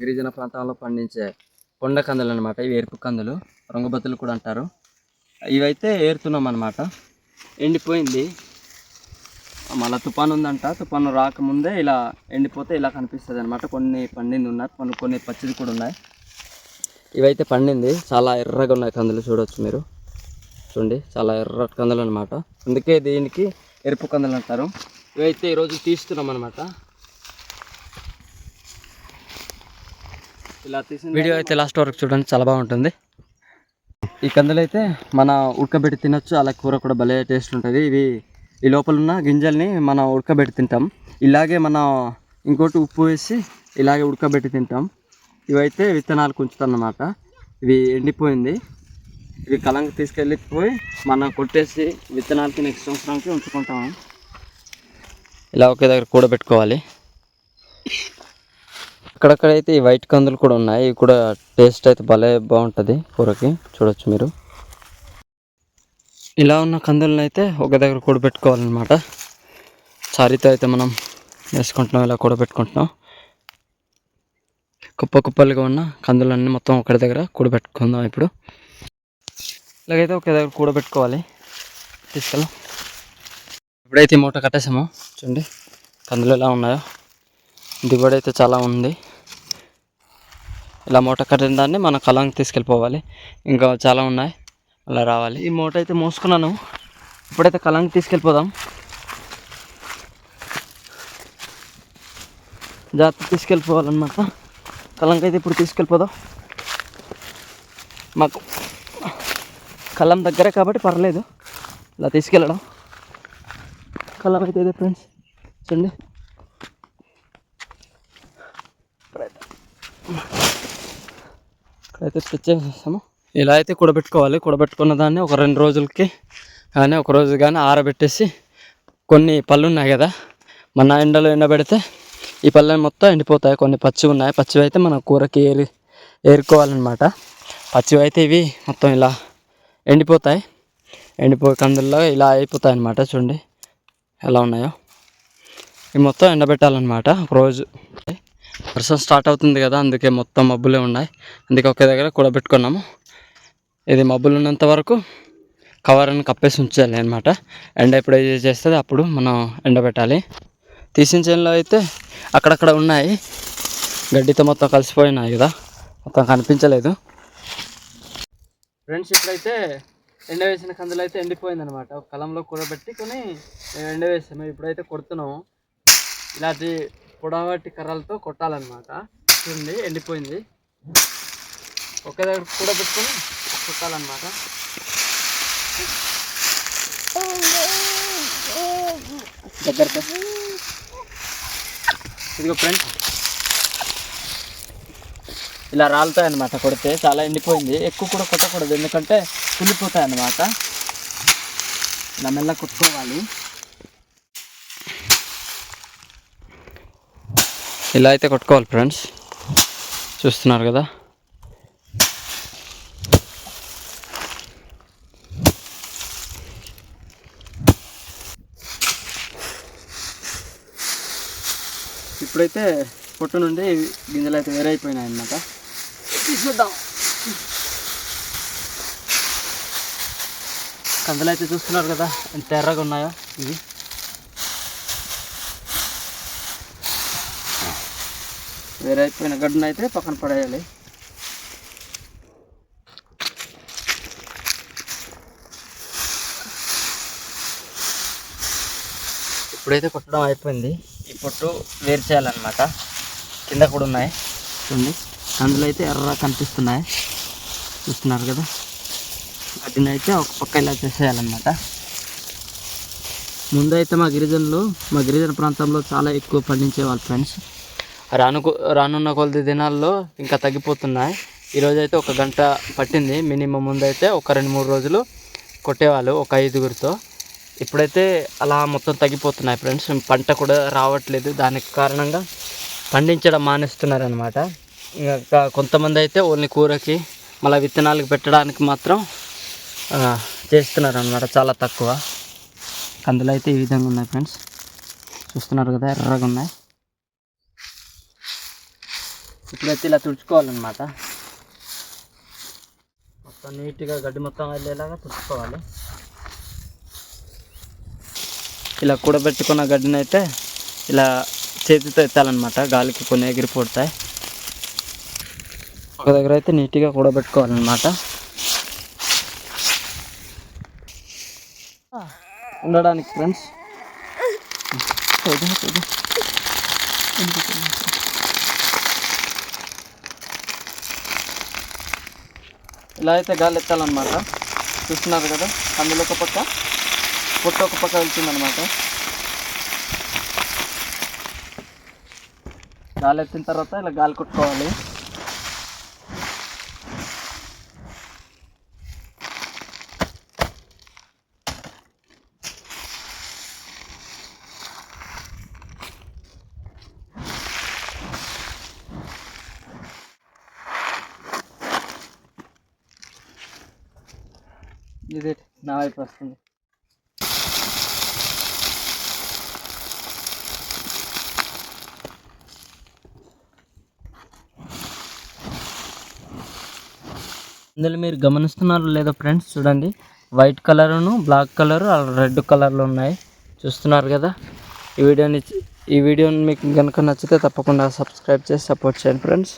గిరిజన ప్రాంతంలో పండించే కొండ కందులు అనమాట ఇవి ఎరుపు కందులు రంగుబత్తులు కూడా అంటారు. ఇవైతే ఏరుతున్నాం అనమాట ఎండిపోయింది. మళ్ళీ తుఫాను ఉందంట. తుఫాను రాకముందే ఇలా ఎండిపోతే ఇలా కనిపిస్తుంది అనమాట కొన్ని పండింది ఉన్నాయి కొన్ని కొన్ని పచ్చిది కూడా ఉన్నాయి. ఇవైతే పండింది. చాలా ఎర్రగా ఉన్నాయి కందులు చూడవచ్చు మీరు. చూడండి చాలా ఎర్ర కందులు అనమాట అందుకే దీనికి ఎరుపు కందులు అంటారు. ఇవైతే ఈరోజు తీస్తున్నాం అనమాట ఇలా తీసిన వీడియో అయితే లాస్ట్ వరకు చూడండి చాలా బాగుంటుంది. ఈ కందులు అయితే మన ఉడకబెట్టి తినొచ్చు అలా కూర కూడా భలే టేస్ట్ ఉంటుంది. ఇవి ఈ లోపల ఉన్న గింజల్ని మనం ఉడకబెట్టి తింటాం. ఇలాగే మనం ఇంకోటి ఉప్పు వేసి ఇలాగే ఉడకబెట్టి తింటాం. ఇవైతే విత్తనాలు ఉంచుతాం అన్నమాట ఇవి ఎండిపోయింది. ఇవి కలంకి తీసుకెళ్ళిపోయి మనం కొట్టేసి విత్తనాలకి నెక్స్ట్ సంవత్సరానికి ఉంచుకుంటాం. ఇలా ఒకే దగ్గర కూడబెట్టుకోవాలి. అక్కడక్కడైతే ఈ వైట్ కందులు కూడా ఉన్నాయి. ఇవి కూడా టేస్ట్ అయితే భలే బాగుంటుంది కూరకి. చూడొచ్చు మీరు. ఇలా ఉన్న కందులను అయితే ఒక దగ్గర కూడబెట్టుకోవాలన్నమాట. చారీతో అయితే మనం వేసుకుంటున్నాం ఇలా కూడబెట్టుకుంటున్నాం. కుప్ప కుప్పలుగా ఉన్న కందులన్నీ మొత్తం ఒకటి దగ్గర కూడబెట్టుకుందాం ఇప్పుడు. ఇలాగైతే ఒక దగ్గర కూడబెట్టుకోవాలి. తీసుకెళ్ళాం ఇప్పుడైతే మూట కట్టేసాము. చూడండి కందులు ఎలా ఉన్నాయో. దిగుబడి అయితే చాలా ఉంది. ఇలా మూట కట్టిన దాన్ని మన కలంకి తీసుకెళ్ళిపోవాలి. ఇంకా చాలా ఉన్నాయి. అలా రావాలి. ఈ మూట అయితే మోసుకున్నాను. ఇప్పుడైతే కలంకి తీసుకెళ్ళిపోదాం. జాగ్రత్త తీసుకెళ్ళిపోవాలన్నమాట. కలంకి అయితే ఇప్పుడు తీసుకెళ్ళిపోదాం. మాకు కలం దగ్గరే కాబట్టి పర్లేదు. ఇలా తీసుకెళ్ళడం. కలం అయితే ఫ్రెండ్స్. చూడండి. ఇక్కడైతే తెచ్చేసేస్తాము ఇలా అయితే కూడబెట్టుకోవాలి. కూడబెట్టుకున్న దాన్ని ఒక రెండు రోజులకి కానీ ఒక రోజు కానీ ఆరబెట్టేసి కొన్ని పళ్ళు ఉన్నాయి కదా మన ఎండలో ఎండబెడితే ఈ పళ్ళని మొత్తం ఎండిపోతాయి. కొన్ని పచ్చివి ఉన్నాయి. పచ్చివి అయితే మన కూరకి ఏరి ఏరుకోవాలన్నమాట. పచ్చివి అయితే ఇవి మొత్తం ఇలా ఎండిపోతాయి. ఎండిపోయే కందుల్లో ఇలా అయిపోతాయి అన్నమాట చూడండి. ఎలా ఉన్నాయో. ఇవి మొత్తం ఎండబెట్టాలన్నమాట. ఒక రోజు వర్షం స్టార్ట్ అవుతుంది కదా అందుకే మొత్తం మబ్బులే ఉన్నాయి. అందుకే ఒకే దగ్గర కూడబెట్టుకున్నాము. ఇది మబ్బులు ఉన్నంత వరకు కవర్ అని కప్పేసి ఉంచాలి అనమాట ఎండ ఎప్పుడు చేస్తుంది అప్పుడు మనం ఎండబెట్టాలి. తీసిన చేనులో అయితే అక్కడక్కడ ఉన్నాయి. గడ్డితో మొత్తం కలిసిపోయినాయి కదా మొత్తం కనిపించలేదు. ఫ్రెండ్స్ ఇప్పుడైతే ఎండ వేసిన కందులు అయితే ఎండిపోయింది అనమాట ఒక కలంలో కూరబెట్టి కొని ఎండ వేసాము. ఇప్పుడైతే కొడుతున్నాము. ఇలాంటి పొడవాటి కర్రలతో కొట్టాలన్నమాట. చూడండి ఎండిపోయింది. ఒక దగ్గర కూడా పెట్టుకొని కొట్టాలన్నమాట. ఇదిగో ఫ్రెండ్స్. ఇలా రాలుతాయి అన్నమాట కొడితే చాలా ఎండిపోయింది. ఎక్కువ కూడా కొట్టకూడదు ఎందుకంటే కుళ్ళిపోతాయి అన్నమాట ఇలా మెల్ల కొట్టుకోవాలి. ఇలా అయితే కొట్టుకోవాలి ఫ్రెండ్స్. చూస్తున్నారు కదా. ఇప్పుడైతే పొట్టు నుండి గింజలు అయితే వేరే అయిపోయినాయి అన్నమాట తీసుకుందాం కందులు అయితే చూస్తున్నారు కదా ఎంత ఎర్రగా ఉన్నాయో ఇవి. వేరే అయిపోయిన గడ్డను అయితే పక్కన పడేయాలి. ఇప్పుడైతే కొట్టడం అయిపోయింది. ఈ పొట్టు వేరు చేయాలన్నమాట కింద కూడా ఉన్నాయి. చూడండి. అందులో అయితే ఎర్ర కనిపిస్తున్నాయి. చూస్తున్నారు కదా? వాటిని అయితే ఒక పక్క ఇలా చేసేయాలన్నమాట. ముందైతే మా గిరిజనులు మా గిరిజన ప్రాంతంలో చాలా ఎక్కువ పండించేవాళ్ళు ఫ్రెండ్స్. రాను రానున్న కొద్ది దినాల్లో ఇంకా తగ్గిపోతున్నాయి. ఈరోజు అయితే ఒక గంట పట్టింది. మినిమం ముందైతే ఒక రెండు మూడు రోజులు కొట్టేవాళ్ళు ఒక ఐదుగురితో. ఇప్పుడైతే అలా మొత్తం తగ్గిపోతున్నాయి ఫ్రెండ్స్. పంట కూడా రావట్లేదు. దానికి కారణంగా పండించడం మానేస్తున్నారు అనమాట ఇంకా కొంతమంది అయితే ఓన్లీ కూరకి మళ్ళీ విత్తనాలకు పెట్టడానికి మాత్రం చేస్తున్నారు అనమాట చాలా తక్కువ. కందులు అయితే ఈ విధంగా ఉన్నాయి ఫ్రెండ్స్. చూస్తున్నారు కదా ఎర్రగా ఉన్నాయి. ఇప్పుడైతే ఇలా తుడుచుకోవాలన్నమాట. మొత్తం నీట్గా గడ్డి మొత్తం వెళ్ళేలాగా తుడుచుకోవాలి. ఇలా కూడబెట్టుకున్న గడ్డిని అయితే ఇలా చేతితో ఎత్తాలన్నమాట గాలికి కొన్ని ఎగిరిపోతాయి. ఒక దగ్గర అయితే నీట్గా కూడబెట్టుకోవాలన్నమాట. ఉండడానికి ఫ్రెండ్స్ ఇలా అయితే గాలి ఎత్తాలన్నమాట. చూస్తున్నారు కదా? అందులో ఒక పక్క పొట్టు ఒక పక్క వెళ్తుందనమాట గాలి ఎత్తిన తర్వాత ఇలా గాలి కొట్టుకోవాలి. ఇది నా వైపు వస్తుంది. ఇందులో మీరు గమనిస్తున్నారు లేదో ఫ్రెండ్స్ చూడండి. వైట్ కలరును బ్లాక్ కలర్ రెడ్ కలర్లు ఉన్నాయి. చూస్తున్నారు కదా? ఈ వీడియోని ఈ వీడియోని మీకు కనుక నచ్చితే తప్పకుండా సబ్స్క్రైబ్ చేసి సపోర్ట్ చేయండి ఫ్రెండ్స్